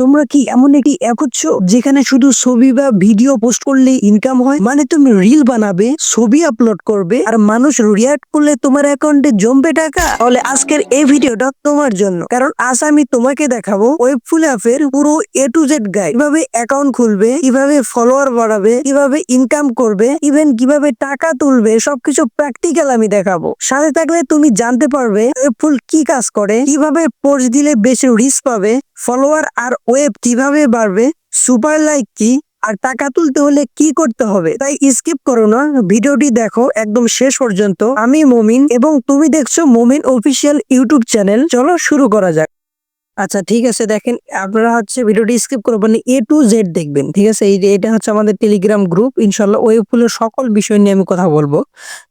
তোমরা কি এমন একটি অ্যাপ হচ্ছ যেখানে শুধু ছবি বা ভিডিও পোস্ট করলে ইনকাম হয়? মানে তুমি রিল বানাবে, ছবি আপলোড করবে, আর মানুষ রিয়াক্ট করলে তোমার অ্যাকাউন্টে জমবে টাকা? তাহলে আজকের এই ভিডিওটা তোমার জন্য। কারণ আজ আমি তোমাকে দেখাবো ওয়েবফুল অ্যাপের পুরো এ টু জেড গাইড কীভাবে অ্যাকাউন্ট খুলবে, কীভাবে ফলোয়ার বাড়াবে, কীভাবে ইনকাম করবে ইভেন কীভাবে টাকা তুলবে, সবকিছু প্র্যাকটিক্যাল আমি দেখাবো। সাথে থাকলে তুমি জানতে পারবে ওয়েবফুল কি কাজ করে, কীভাবে পোস্ট দিলে বেশি রিস্ক পাবে ফলোয়ার আর ওয়েব কীভাবে বাড়বে, সুপার লাইক কি, আর টাকা তুলতে হলে কি করতে হবে, তাই স্কিপ করো না। ভিডিওটি দেখো একদম শেষ পর্যন্ত। আমি মমিন এবং তুমি দেখছ মমিন অফিসিয়াল ইউটিউব চ্যানেল। চলো শুরু করা যাক। আচ্ছা ঠিক আছে, দেখেন আপনারা হচ্ছে ভিডিওটি স্কিপ করবেন এ টু জেড দেখবেন, ঠিক আছে? এই যে এটা হচ্ছে আমাদের টেলিগ্রাম গ্রুপ ইনশাল্লাহ ফুলের সকল বিষয় নিয়ে আমি কথা বলব।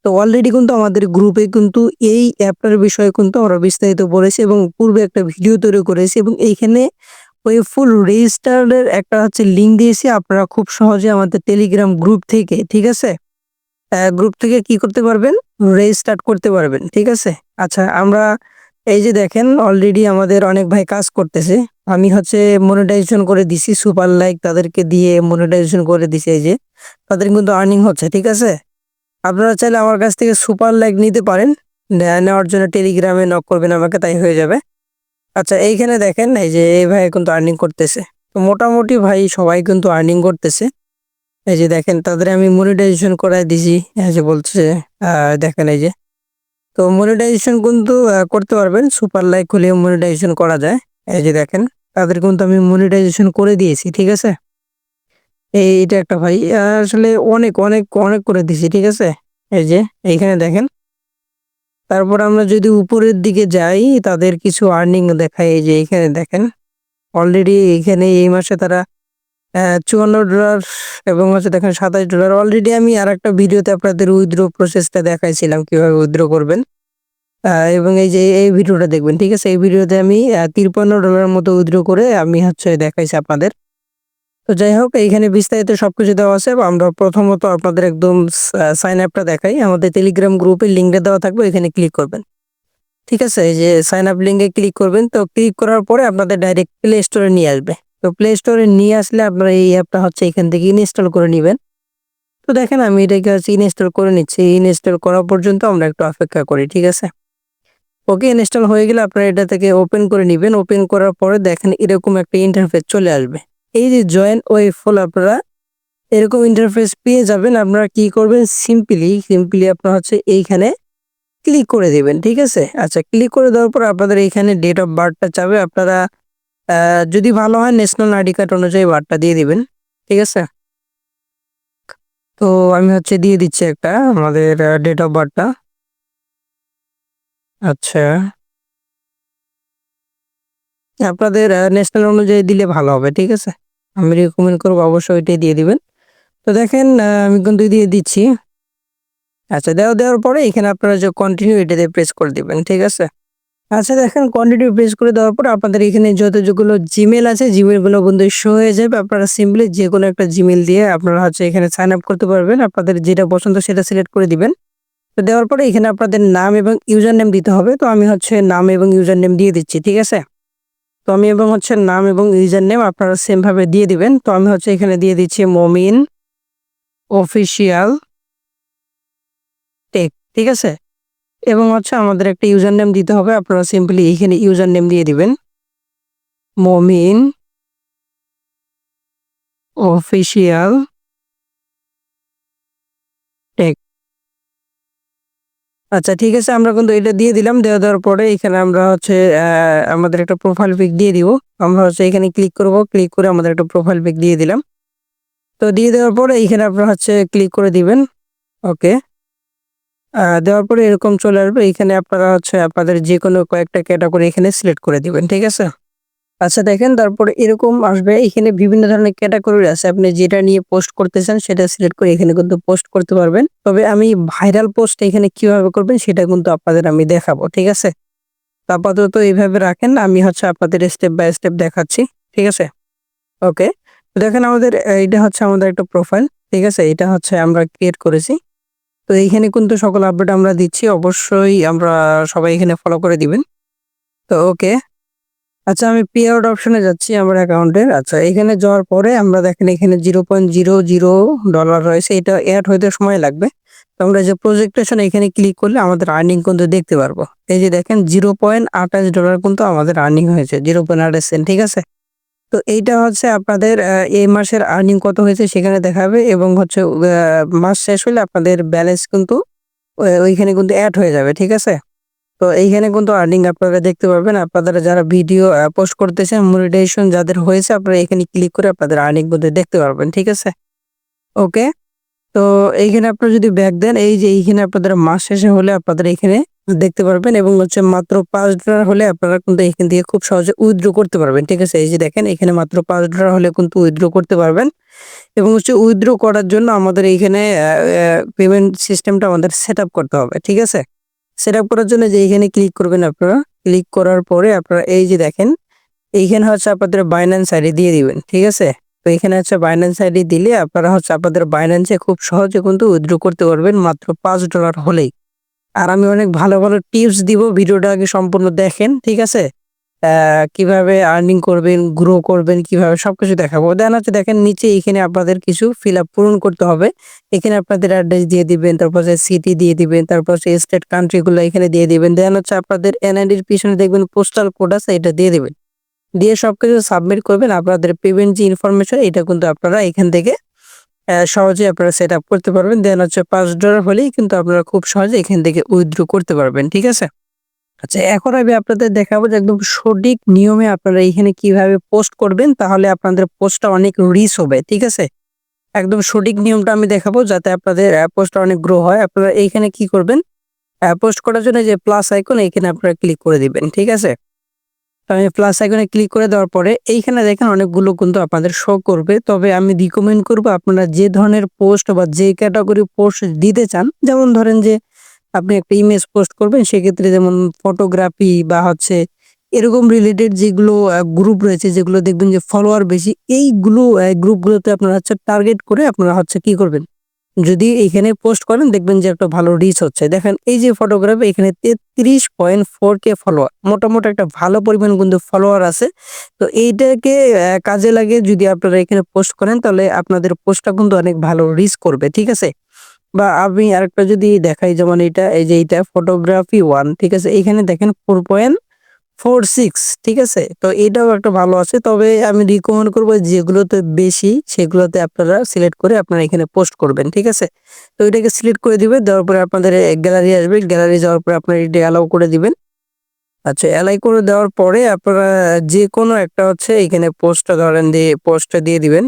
তো অলরেডি কিন্তু আমাদের গ্রুপে কিন্তু এই অ্যাপটার বিষয়ে কিন্তু আমরা বিস্তারিত বলেছি এবং পূর্বে একটা ভিডিও তৈরি করেছি এবং এইখানে ওই ফুল রেজিস্টারের একটা হচ্ছে লিঙ্ক দিয়েছি, আপনারা খুব সহজে আমাদের টেলিগ্রাম গ্রুপ থেকে, ঠিক আছে? গ্রুপ থেকে কি করতে পারবেন? রেজিস্টার করতে পারবেন, ঠিক আছে? আচ্ছা আমরা এই যে দেখেন অলরেডি আমাদের অনেক ভাই কাজ করতেছে। আমি হচ্ছে মনিটাইজেশন করে দিছি সুপার লাইক তাদেরকে দিয়ে মনিটাইজেশন করে দিছি এই যে। তাদের কিন্তু আর্নিং হচ্ছে, ঠিক আছে? আপনারা চাইলে আমার কাছ থেকে সুপার লাইক নিতে পারেন। নেওয়ার জন্য টেলিগ্রামে নক করবেন, আমাকে তাই হয়ে যাবে। আচ্ছা এইখানে দেখেন এই যে এই ভাই কিন্তু আর্নিং করতেছে। তো মোটামুটি ভাই সবাই কিন্তু আর্নিং করতেছে। এই যে দেখেন তাদের আমি মনিটাইজেশন করাই দিছি। এই যে বলছে দেখেন এই যে। তো মনিটাইজেশন কিন্তু করতে পারবেন। সুপার লাইক হলে মনিটাইজেশন করা যায়। এই যে দেখেন, তাদের কিন্তু আমি মনিটাইজেশন করে দিয়েছি, ঠিক আছে? এই, এটা একটা ভাই আসলে অনেক অনেক অনেক করে দিয়েছি ঠিক আছে? এই যে, এইখানে দেখেন। তারপর আমরা যদি উপরের দিকে যাই, তাদের কিছু আর্নিং দেখায়, এই যে এখানে দেখেন। অলরেডি এখানে এই মাসে তারা চুয়ান্ন ডলার এবং হচ্ছে দেখেন সাতাশ ডলার অলরেডি আমি আর একটা ভিডিওতে আপনাদের উইথড্র প্রসেসটা দেখাইছিলাম কীভাবে উইথড্র করবেন। এবং এই যে এই ভিডিওটা দেখবেন, ঠিক আছে? এই ভিডিওতে আমি তিরপান্ন ডলার মতো উইথড্র করে আমি হচ্ছে দেখাইছি আপনাদের। তো যাই হোক, এইখানে বিস্তারিত সবকিছু দেওয়া আছে আমরা প্রথমত আপনাদের একদম সাইন আপটা দেখাই। আমাদের টেলিগ্রাম গ্রুপের লিঙ্কটা দেওয়া থাকবে এখানে ক্লিক করবেন। ঠিক আছে? এই যে সাইন আপ লিঙ্কে ক্লিক করবেন, তো ক্লিক করার পরে আপনাদের ডাইরেক্ট প্লে স্টোরে নিয়ে আসবে। তো প্লে স্টোরে নিয়ে আসলে আপনারা এই অ্যাপটা হচ্ছে এখান থেকে ইনস্টল করে নেবেন। তো দেখেন, আমি এটাকে হচ্ছে ইনস্টল করে নিচ্ছি। ইনস্টল করা পর্যন্ত আমরা একটু অপেক্ষা করি, ঠিক আছে? ওকে ইনস্টল হয়ে গেলে আপনারা এটা থেকে ওপেন করে নেবেন। ওপেন করার পরে দেখেন এরকম একটা ইন্টারফেস চলে আসবে। এই যে জয়েন ওয়ে ফুল আপনারা এরকম ইন্টারফেস পেয়ে যাবেন। আপনারা কি করবেন? সিম্পলি সিম্পলি আপনার হচ্ছে এইখানে ক্লিক করে দেবেন, ঠিক আছে? আচ্ছা ক্লিক করে দেওয়ার পর আপনাদের এইখানে ডেট অফ বার্থটা চাবে। আপনারা যদি ভালো হয় ন্যাশনাল আইডি কার্ড অনুযায়ী বার্থটা দিয়ে দিবেন, ঠিক আছে? তো আমি হচ্ছে দিয়ে দিচ্ছি একটা আমাদের ডেট অফ বার্থটা আচ্ছা। আপনাদের ন্যাশনাল অনুযায়ী দিলে ভালো হবে, ঠিক আছে? আমি রেকমেন্ড করব, অবশ্যই ওইটাই দিয়ে দিবেন। তো দেখেন আমি কিন্তু দিয়ে দিচ্ছি। আচ্ছা দেওয়া, দেওয়ার পরে এখানে আপনারা যে কন্টিনিউ এটাতে প্রেস করে দিবেন, ঠিক আছে? আচ্ছা দেখেন কন্টিনিউ প্রেস করে দেওয়ার পর আপনাদের এখানে যত যেগুলো জিমেল আছে জিমেলগুলো কিন্তু শো হয়ে যাবে। আপনারা সিম্পলি যে কোনো একটা জিমেল দিয়ে আপনারা হচ্ছে এখানে সাইন আপ করতে পারবেন। আপনাদের যেটা পছন্দ সেটা সিলেক্ট করে দিবেন। তো দেওয়ার পরে এখানে আপনাদের নাম এবং ইউজার নেম দিতে হবে। তো আমি হচ্ছে নাম এবং ইউজার নেম দিয়ে দিচ্ছি, ঠিক আছে? তো আমি এবং হচ্ছে নাম এবং ইউজার নেম আপনারা সেমভাবে দিয়ে দিবেন। তো আমি হচ্ছে এখানে দিয়ে দিচ্ছি মমিন অফিসিয়াল টেক ঠিক আছে? এবং হচ্ছে আমাদের একটা ইউজার নেম দিতে হবে, আপনারা সিম্পলি এখানে ইউজার নেম দিয়ে দিবেন। মমিন অফিসিয়াল টেক আচ্ছা ঠিক আছে, আমরা কিন্তু এটা দিয়ে দিলাম, দেওয়া দেওয়ার পরে এখানে আমরা হচ্ছে আমাদের একটা প্রোফাইল পিক দিয়ে দিব। আমরা হচ্ছে এখানে ক্লিক করব ক্লিক করে আমাদের একটা প্রোফাইল পিক দিয়ে দিলাম। তো দিয়ে দেওয়ার পরে এখানে আপনারা হচ্ছে ক্লিক করে দিবেন। ওকে দেওয়ার পরে এরকম চলে আসবে। এখানে আপনারা হচ্ছে আপনাদের যে কোনো কয়েকটা ক্যাটাগরি এখানে সিলেক্ট করে দিবেন, ঠিক আছে? আচ্ছা দেখেন তারপরে এরকম আসবে। এখানে বিভিন্ন ধরনের ক্যাটাগরি আছে। আপনি যেটা নিয়ে পোস্ট করতে চান সেটা সিলেক্ট করে এখানে কিন্তু পোস্ট করতে পারবেন। তবে আমি ভাইরাল পোস্ট এখানে কীভাবে করবেন, সেটা কিন্তু আপনাদের আমি দেখাবো, ঠিক আছে? আপাতত এইভাবে রাখেন, আমি হচ্ছে আপনাদের স্টেপ বাই স্টেপ দেখাচ্ছি, ঠিক আছে? ওকে দেখেন আমাদের এটা হচ্ছে আমাদের একটা প্রোফাইল ঠিক আছে? এটা হচ্ছে আমরা ক্রিয়েট করেছি। তো এইখানে কিন্তু সকল আপডেট আমরা দিচ্ছি, অবশ্যই আমরা সবাই এখানে ফলো করে দিবেন। তো ওকে আচ্ছা আমি পে আউট অপশনে যাচ্ছি আমার অ্যাকাউন্টের আচ্ছা এখানে যাওয়ার পরে আমরা দেখেন এখানে zero point zero zero dollar রয়েছে। এটা অ্যাড হইতে সময় লাগবে। তো আমরা যে প্রজেক্টেশন এখানে ক্লিক করলে আমাদের আর্নিং কিন্তু দেখতে পারব। এই যে দেখেন জিরো পয়েন্ট ডলার কিন্তু আমাদের আর্নিং হয়েছে জিরো পয়েন্ট সেন্ট ঠিক আছে? তো এইটা হচ্ছে আপনাদের এই মাসের আর্নিং কত হয়েছে সেখানে দেখাবে এবং হচ্ছে মাস শেষ হলে আপনাদের ব্যালেন্স কিন্তু ওইখানে কিন্তু অ্যাড হয়ে যাবে, ঠিক আছে? তো এইখানে কিন্তু আর্নিং আপনারা দেখতে পারবেন। আপনারা যারা ভিডিও পোস্ট করতেছেন মনিটাইজেশন যাদের হয়েছে, আপনারা এখানে ক্লিক করে আপনাদের আর্নিং কিন্তু দেখতে পারবেন, ঠিক আছে? ওকে তো এইখানে আপনারা যদি ব্যাক দেন, এই যে এইখানে আপনাদের মাস শেষে হলে আপনাদের এখানে দেখতে পারবেন এবং হচ্ছে মাত্র পাঁচ ডলার হলে আপনারা কিন্তু এখান থেকে খুব সহজে উইথড্র করতে পারবেন, ঠিক আছে? এই যে দেখেন, এখানে মাত্র পাঁচ ডলার হলে কিন্তু উইথড্র করতে পারবেন এবং হচ্ছে উইথড্র করার জন্য আমাদের এইখানে পেমেন্ট সিস্টেমটা আমাদের সেট করতে হবে, ঠিক আছে? সেট আপ করার জন্য যে এইখানে ক্লিক করবেন আপনারা ক্লিক করার পরে আপনারা এই যে দেখেন, এইখানে হচ্ছে আপনাদের বাইন্যান্স আইডি দিয়ে দিবেন, ঠিক আছে? তো এখানে হচ্ছে বাইন্যান্স আইডি দিলে আপনারা হচ্ছে আপনাদের বাইন্যান্সে খুব সহজে কিন্তু উইথড্র করতে পারবেন মাত্র পাঁচ ডলার হলেই। আর আমি অনেক ভালো ভালো টিপস দিব, ভিডিওটা আগে সম্পূর্ণ দেখেন, ঠিক আছে? কীভাবে আর্নিং করবেন গ্রো করবেন, কীভাবে সবকিছু দেখাবো। দেন হচ্ছে দেখেন, নিচে এখানে আপনাদের কিছু ফিল আপ পূরণ করতে হবে। এখানে আপনাদের অ্যাড্রেস দিয়ে দিবেন, তারপর সিটি দিয়ে দিবেন, তারপর স্টেট কান্ট্রি গুলো এখানে দিয়ে দিবেন। দেন হচ্ছে আপনাদের এনআইডির পিছনে দেখবেন পোস্টাল কোড আছে, এটা দিয়ে দিবেন। দিয়ে সবকিছু সাবমিট করবেন, আপনাদের পেমেন্ট যে ইনফরমেশন এটা কিন্তু আপনারা এখান থেকে সহজে আপনারা সেট আপ করতে পারবেন। দেন হচ্ছে পাঁচ ডলার হলেই কিন্তু আপনারা খুব সহজে এখান থেকে উইথড্র করতে পারবেন, ঠিক আছে? আচ্ছা এখন আমি আপনাদের দেখাবো যে একদম সঠিক নিয়মে আপনারা এখানে কীভাবে পোস্ট করবেন, তাহলে আপনাদের পোস্টটা অনেক রিচ হবে, ঠিক আছে? একদম সঠিক নিয়মটা আমি দেখাবো যাতে আপনাদের পোস্টটা অনেক গ্রো হয়। আপনারা এইখানে কি করবেন পোস্ট করার জন্য যে প্লাস আইকন এইখানে আপনারা ক্লিক করে দিবেন, ঠিক আছে? আমি প্লাস আইকনে ক্লিক করে দেওয়ার পরে এইখানে দেখেন অনেকগুলো কিন্তু আপনাদের শো করবে। তবে আমি রিকমেন্ড করব আপনারা যে ধরনের পোস্ট বা যে ক্যাটাগরি পোস্ট দিতে চান, যেমন ধরেন যে আপনি একটা ইমেজ পোস্ট করবেন, সেক্ষেত্রে যেমন ফটোগ্রাফি বা হচ্ছে এরকম রিলেটেড যেগুলো গ্রুপ রয়েছে, যেগুলো দেখবেন যে ফলোয়ার বেশি, এইগুলো গ্রুপগুলোতে আপনারা হচ্ছে টার্গেট করে আপনারা হচ্ছে কি করবেন? যদি এখানে পোস্ট করেন, দেখবেন যে একটা ভালো রিচ হচ্ছে। দেখেন, এই যে ফটোগ্রাফি এখানে তেত্রিশ পয়েন্ট ফোর কে ফলোয়ার মোটামুটি একটা ভালো পরিমাণ কিন্তু ফলোয়ার আছে। তো এইটাকে কাজে লাগে যদি আপনারা এখানে পোস্ট করেন, তাহলে আপনাদের পোস্টটা কিন্তু অনেক ভালো রিচ করবে, ঠিক আছে? বা আমি আরেকটা যদি দেখাই, যেমন এটা এই যে এটা ফটোগ্রাফি ওয়ান ঠিক আছে? এখানে দেখেন ফোর পয়েন্ট ফোর সিক্স ঠিক আছে? তো এটাও একটা ভালো আছে। তবে আমি রিকমেন্ড করব যেগুলোতে বেশি, সেগুলোতে আপনারা সিলেক্ট করে আপনারা এখানে পোস্ট করবেন, ঠিক আছে? তো এটাকে সিলেক্ট করে দিবেন, দেওয়ার পরে আপনাদের গ্যালারি আসবে। গ্যালারি যাওয়ার পরে আপনারা এটা অ্যালাউ করে দিবেন। আচ্ছা অ্যালাই করে দেওয়ার পরে আপনারা যে কোনো একটা হচ্ছে এখানে পোস্টটা ধরেন দিয়ে পোস্টটা দিয়ে দিবেন।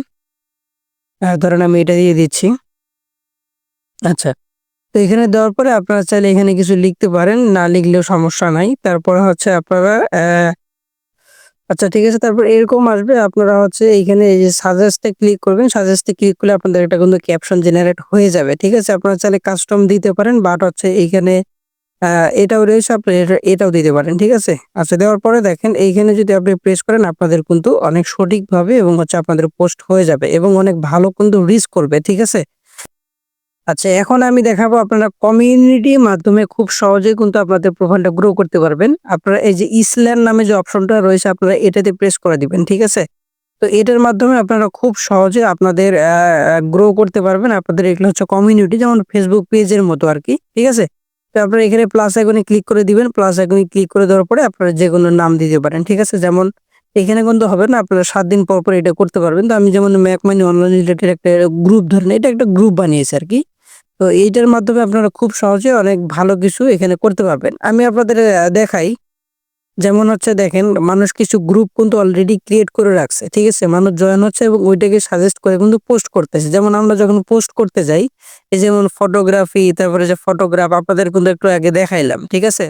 ধরেন আমি এটা দিয়ে দিচ্ছি। আচ্ছা। তো এখানে দেওয়ার পরে আপনারা চাইলে এখানে কিছু লিখতে পারেন, না লিখলেও সমস্যা নাই। তারপরে হচ্ছে আপনারা আচ্ছা ঠিক আছে, তারপর এরকম আসবে, আপনারা হচ্ছে এইখানে এই যে সাজেস্টে ক্লিক করবেন সাজেস্টে ক্লিক করলে আপনাদের এটা কিন্তু ক্যাপশন জেনারেট হয়ে যাবে, ঠিক আছে? আপনারা চাইলে কাস্টম দিতে পারেন বাট হচ্ছে এইখানে এটাও রয়েছে আপনি এটা- এটাও দিতে পারেন, ঠিক আছে? আচ্ছা দেওয়ার পরে দেখেন, এইখানে যদি আপনি প্রেস করেন, আপনাদের কিন্তু অনেক সঠিকভাবে এবং হচ্ছে আপনাদের পোস্ট হয়ে যাবে এবং অনেক ভালো কিন্তু রিচ করবে, ঠিক আছে? আচ্ছা এখন আমি দেখাবো আপনারা কমিউনিটির মাধ্যমে খুব সহজেই কিন্তু আপনাদের প্রোফাইলটা গ্রো করতে পারবেন। আপনারা এই যে ইসল্যান্ড নামে যে অপশনটা রয়েছে, আপনারা এটাতে প্রেস করে দিবেন, ঠিক আছে? তো এটার মাধ্যমে আপনারা খুব সহজে আপনাদের গ্রো করতে পারবেন। আপনাদের এগুলো হচ্ছে কমিউনিটি যেমন ফেসবুক পেজের মতো আর কি, ঠিক আছে? তো আপনারা এখানে প্লাস আইকনে ক্লিক করে দিবেন। প্লাস আইকনে ক্লিক করে দেওয়ার পরে আপনারা যে কোনো নাম দিতে পারেন, ঠিক আছে? যেমন এখানে কিন্তু হবে না, আপনারা সাত দিন পর পর এটা করতে পারবেন। তো আমি যেমন ম্যাক মানি অনলাইন রিলেটেড একটা গ্রুপ ধরেন এটা একটা গ্রুপ বানিয়েছি আর কি। তো এইটার মাধ্যমে আপনারা খুব সহজে অনেক ভালো কিছু এখানে করতে পারবেন। আমি আপনাদের দেখাই। যেমন হচ্ছে দেখেন, মানুষ কিছু গ্রুপ কিন্তু অলরেডি ক্রিয়েট করে রাখছে, ঠিক আছে? মানুষ জয়েন হচ্ছে এবং ওইটাকে সাজেস্ট করে কিন্তু পোস্ট করতেছে। যেমন আমরা যখন পোস্ট করতে যাই, এই যেমন ফটোগ্রাফি তারপরে যে ফটোগ্রাফ আপনাদের কিন্তু একটু আগে দেখাইলাম, ঠিক আছে?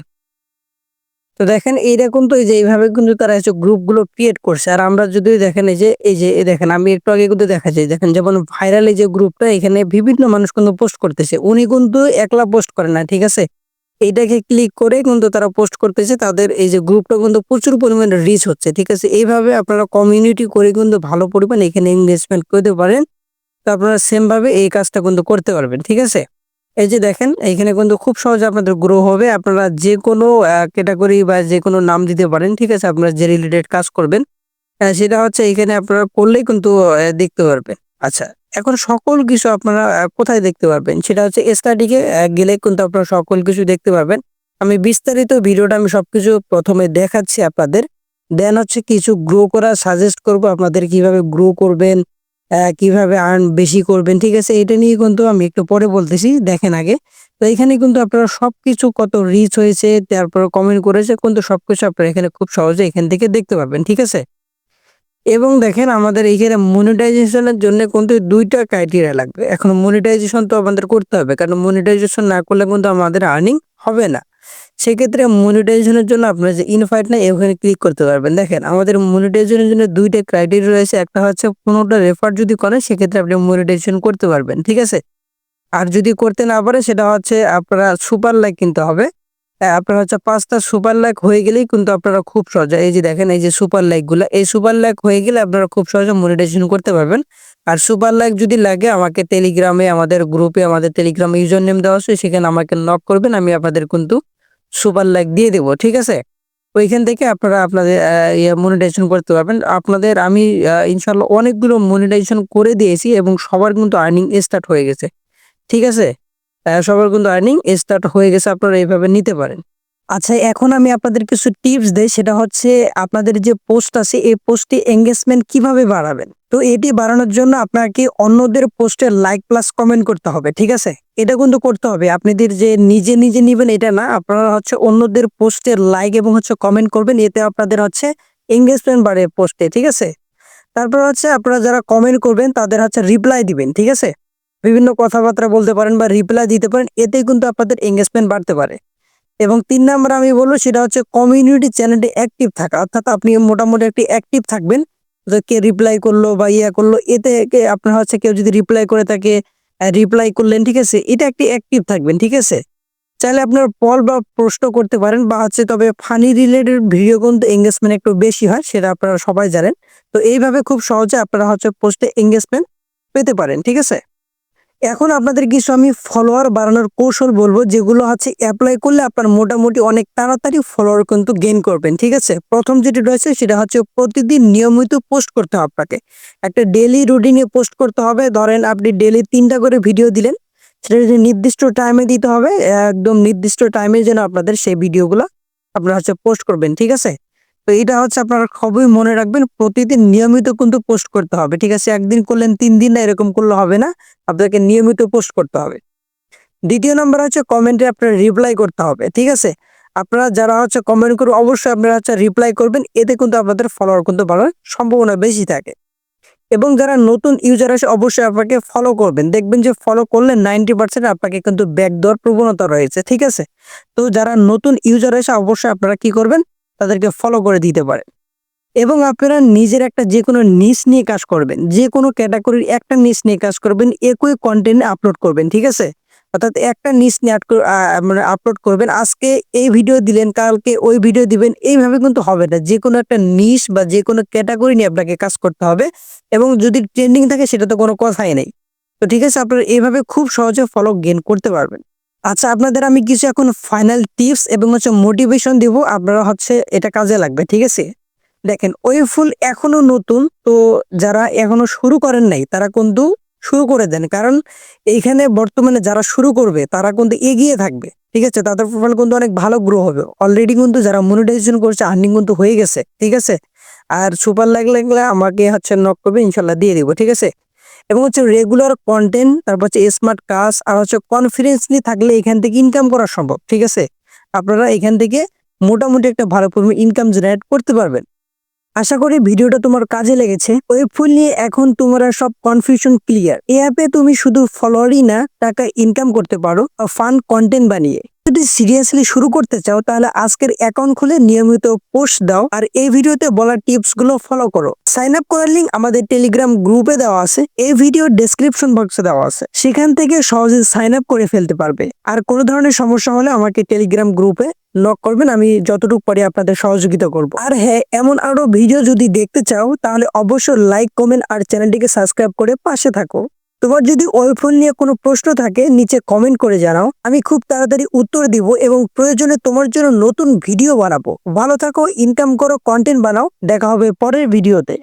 তো দেখেন এইটা কিন্তু এই যে এইভাবে কিন্তু তারা হচ্ছে গ্রুপগুলো ক্রিয়েট করছে। আর আমরা যদি দেখেন এই যে এই যে দেখেন, আমি একটু আগে কিন্তু দেখা যায় দেখেন যেমন ভাইরাল এই যে গ্রুপটা, এখানে বিভিন্ন মানুষ কিন্তু পোস্ট করতেছে। উনি কিন্তু একলা পোস্ট করে না, ঠিক আছে? এইটাকে ক্লিক করে কিন্তু তারা পোস্ট করতেছে, তাদের এই যে গ্রুপটা কিন্তু প্রচুর পরিমাণে রিচ হচ্ছে, ঠিক আছে? এইভাবে আপনারা কমিউনিটি করে কিন্তু ভালো পরিমাণ এখানে ইনভেস্টমেন্ট করতে পারেন। তো আপনারা সেমভাবে এই কাজটা কিন্তু করতে পারবেন, ঠিক আছে? এই যে দেখেন, এইখানে কিন্তু খুব সহজে আপনাদের গ্রো হবে। আপনারা যে কোনো ক্যাটাগরি বা যে কোনো নাম দিতে পারেন, ঠিক আছে? আপনারা যে রিলেটেড কাজ করবেন সেটা হচ্ছে এখানে আপনারা করলেই কিন্তু দেখতে পারবেন। আচ্ছা এখন সকল কিছু আপনারা কোথায় দেখতে পারবেন? সেটা হচ্ছে স্টাডিকে গেলে কিন্তু আপনারা সকল কিছু দেখতে পারবেন। আমি বিস্তারিত ভিডিওটা আমি সবকিছু প্রথমে দেখাচ্ছি আপনাদের। দেন হচ্ছে কিছু গ্রো করা সাজেস্ট করব, আপনাদের কীভাবে গ্রো করবেন কীভাবে আর্ন বেশি করবেন, ঠিক আছে? এটা নিয়ে কিন্তু আমি একটু পরে বলতেছি, দেখেন আগে। তো এখানে কিন্তু আপনারা সবকিছু কত রিচ হয়েছে, তারপর কমেন্ট করেছে, কিন্তু সবকিছু আপনারা এখানে খুব সহজে এখান থেকে দেখতে পাবেন ঠিক আছে? এবং দেখেন আমাদের এইখানে মনিটাইজেশনের জন্য কিন্তু দুইটা ক্রাইটেরিয়া লাগবে। এখন মনিটাইজেশন তো আমাদের করতে হবে, কারণ মনিটাইজেশন না করলে কিন্তু আমাদের আর্নিং হবে না। সেক্ষেত্রে মনিটাইজেশনের জন্য আপনার যে ইনফাইট না ওখানে ক্লিক করতে পারবেন। দেখেন আমাদের মনিটাইজেশনের জন্য দুইটা ক্রাইটেরিয়া রয়েছে। একটা হচ্ছে কোনোটা রেফার যদি করেন সেক্ষেত্রে আপনি মনিটাইজেশন করতে পারবেন ঠিক আছে? আর যদি করতে না পারে সেটা হচ্ছে আপনারা সুপার লাইক কিনতে হবে। হ্যাঁ, আপনার হচ্ছে পাঁচটা সুপার লাইক হয়ে গেলেই কিন্তু আপনারা খুব সহজে এই যে দেখেন এই যে সুপার লাইকগুলা এই সুপার লাইক হয়ে গেলে আপনারা খুব সহজে মনিটাইজেশন করতে পারবেন। আর সুপার লাইক যদি লাগে আমাকে টেলিগ্রামে আমাদের গ্রুপে আমাদের টেলিগ্রামে ইউজার নেম দেওয়া আছে সেখানে আমাকে নক করবেন আমি আপনাদের কিন্তু সুপার লাইক দিয়ে দেবো, ঠিক আছে? ওইখান থেকে আপনারা আপনাদের মনিটাইজেশন করতে পারবেন। আপনাদের আমি ইনশাল্লাহ অনেকগুলো মনিটাইজেশন করে দিয়েছি এবং সবার কিন্তু আর্নিং স্টার্ট হয়ে গেছে, ঠিক আছে? সবার কিন্তু আর্নিং স্টার্ট হয়ে গেছে, আপনারা এইভাবে নিতে পারেন। আচ্ছা এখন আমি আপনাদের কিছু টিপস দেই, সেটা হচ্ছে আপনাদের যে পোস্ট আছে, এই পোস্টে এঙ্গেজমেন্ট কীভাবে বাড়াবেন? তো এটি বাড়ানোর জন্য আপনাকে অন্যদের পোস্টে লাইক প্লাস কমেন্ট করতে হবে, ঠিক আছে? এটা কিন্তু করতে হবে। আপনাদের যে নিজে নিজে নিবেন এটা না, আপনারা হচ্ছে অন্যদের পোস্টের লাইক এবং হচ্ছে কমেন্ট করবেন, এতে আপনাদের হচ্ছে এঙ্গেজমেন্ট বাড়ে পোস্টে ঠিক আছে? তারপর হচ্ছে আপনারা যারা কমেন্ট করবেন, তাদের হচ্ছে রিপ্লাই দিবেন, ঠিক আছে? বিভিন্ন কথাবার্তা বলতে পারেন বা রিপ্লাই দিতে পারেন এতে কিন্তু আপনাদের এঙ্গেজমেন্ট বাড়তে পারে। এবং তিন নাম্বার আমি বলব, সেটা হচ্ছে কমিউনিটি চ্যানেলটি অ্যাক্টিভ থাকা। অর্থাৎ আপনি মোটামুটি একটি অ্যাক্টিভ থাকবেন। কে রিপ্লাই করল বা ইয়া করল, এতে আপনার হচ্ছে কেউ যদি রিপ্লাই করে থাকে রিপ্লাই করলেন, ঠিক আছে? এটা একটি অ্যাক্টিভ থাকবেন, ঠিক আছে? চাইলে আপনার পল বা প্রশ্ন করতে পারেন বা হচ্ছে তবে ফানি রিলেটেড ভিডিও কিন্তু এঙ্গেজমেন্ট একটু বেশি হয়, সেটা আপনারা সবাই জানেন। তো এইভাবে খুব সহজে আপনারা হচ্ছে পোস্টে এঙ্গেজমেন্ট পেতে পারেন, ঠিক আছে? এখন আপনাদের কিছু আমি ফলোয়ার বাড়ানোর কৌশল বলব, যেগুলো হচ্ছে অ্যাপ্লাই করলে আপনার মোটামুটি অনেক তাড়াতাড়ি ফলোয়ার কিন্তু গেইন করবেন, ঠিক আছে? প্রথম যেটি রয়েছে সেটা হচ্ছে প্রতিদিন নিয়মিত পোস্ট করতে হবে আপনাকে। একটা ডেলি রুটিনে পোস্ট করতে হবে, ধরেন আপনি ডেলি তিনটা করে ভিডিও দিলেন, সেটা যদি নির্দিষ্ট টাইমে দিতে হবে, একদম নির্দিষ্ট টাইমে যেন আপনাদের সেই ভিডিওগুলো আপনারা হচ্ছে পোস্ট করবেন, ঠিক আছে? তো এটা হচ্ছে আপনারা খুবই মনে রাখবেন, প্রতিদিন নিয়মিত কিন্তু পোস্ট করতে হবে। ঠিক আছে, একদিন করলেন, তিন দিন না এরকম করলে হবে না, আপনাকে নিয়মিত পোস্ট করতে হবে। দ্বিতীয় নম্বর হচ্ছে কমেন্টে আপনার রিপ্লাই করতে হবে, ঠিক আছে? আপনারা যারা হচ্ছে কমেন্ট করবে অবশ্যই আপনারা হচ্ছে রিপ্লাই করবেন, এতে কিন্তু আপনাদের ফলোয়ার কিন্তু বাড়ার সম্ভাবনা বেশি থাকে। এবং যারা নতুন ইউজার আছে অবশ্যই আপনাকে ফলো করবেন। দেখবেন যে ফলো করলে নাইনটি পার্সেন্ট আপনাকে কিন্তু ব্যাক দেওয়ার প্রবণতা রয়েছে, ঠিক আছে? তো যারা নতুন ইউজার আছে অবশ্যই আপনারা কি করবেন তাদেরকে ফলো করে দিতে পারেন এবং আপনারা নিজের একটা যে কোনো নিস নিয়ে কাজ করবেন যে কোনো ক্যাটাগরির একটা নিস নিয়ে কাজ করবেন, একই কন্টেন্ট আপলোড করবেন, ঠিক আছে? অর্থাৎ একটা নিস নিয়ে মানে আপলোড করবেন। আজকে এই ভিডিও দিলেন, কালকে ওই ভিডিও দিবেন, এইভাবে কিন্তু হবে না। যে কোনো একটা নিস বা যে কোনো ক্যাটাগরি নিয়ে আপনাকে কাজ করতে হবে এবং যদি ট্রেন্ডিং থাকে সেটা তো কোনো কথাই নেই। তো ঠিক আছে, আপনারা এইভাবে খুব সহজে ফলো গেইন করতে পারবেন। আচ্ছা আপনাদের আমি কিছু এখন ফাইনাল টিপস এবং হচ্ছে মোটিভেশন দিব। আপনারা হচ্ছে এটা কাজে লাগবে, ঠিক আছে? দেখেন, ওই ফুল এখনও নতুন, তো যারা এখনও শুরু করেন নাই, তারা কিন্তু শুরু করে দেন। কারণ এইখানে বর্তমানে যারা শুরু করবে, তারা কিন্তু এগিয়ে থাকবে, ঠিক আছে? তাদের প্রোফাইল কিন্তু অনেক ভালো গ্রো হবে। অলরেডি কিন্তু যারা মনিটাইজেশন করছে আর্নিং কিন্তু হয়ে গেছে, ঠিক আছে? আর সুপার লাগলে আমাকে হচ্ছে নক করবে, ইনশাল্লাহ দিয়ে দিব, ঠিক আছে? এবং হচ্ছে রেগুলার কন্টেন্ট তারপর হচ্ছে স্মার্ট কাজ আর হচ্ছে কনফিডেন্সলি থাকলে এখান থেকে ইনকাম করা সম্ভব, ঠিক আছে? আপনারা এখান থেকে মোটামুটি একটা ভালো পরিমাণ ইনকাম জেনারেট করতে পারবেন। আশা করি ভিডিওটা তোমার কাজে লেগেছে। ওয়েব ফুল নিয়ে এখন তোমার সব কনফিউশন ক্লিয়ার এই অ্যাপে তুমি শুধু ফলোয়ারই না, টাকা ইনকাম করতে পারো ফান কন্টেন্ট বানিয়ে। যদি সিরিয়াসলি শুরু করতে চাও, তাহলে আজকের অ্যাকাউন্ট খুলে নিয়মিত পোস্ট দাও আর এই ভিডিওতে বলা টিপসগুলো ফলো করো। সাইন আপ করার লিঙ্ক আমাদের টেলিগ্রাম গ্রুপে দেওয়া আছে। এই ভিডিও ডেসক্রিপশন বক্সে দেওয়া আছে। সেখান থেকে সহজে সাইন আপ করে ফেলতে পারবে। আর কোনো ধরনের সমস্যা হলে আমাকে টেলিগ্রাম গ্রুপে নক করবেন, আমি যতটুকু পারি আপনাদের সহযোগিতা করব। আর হ্যাঁ এমন আরও ভিডিও যদি দেখতে চাও, তাহলে অবশ্যই লাইক কমেন্ট আর চ্যানেলটিকে সাবস্ক্রাইব করে পাশে থাকো। তোমার যদি ওয়েবফোন নিয়ে কোনো প্রশ্ন থাকে, নিচে কমেন্ট করে জানাও। আমি খুব তাড়াতাড়ি উত্তর দিব এবং প্রয়োজনে তোমার জন্য নতুন ভিডিও বানাবো। ভালো থাকো ইনকাম করো কন্টেন্ট বানাও। দেখা হবে পরের ভিডিওতে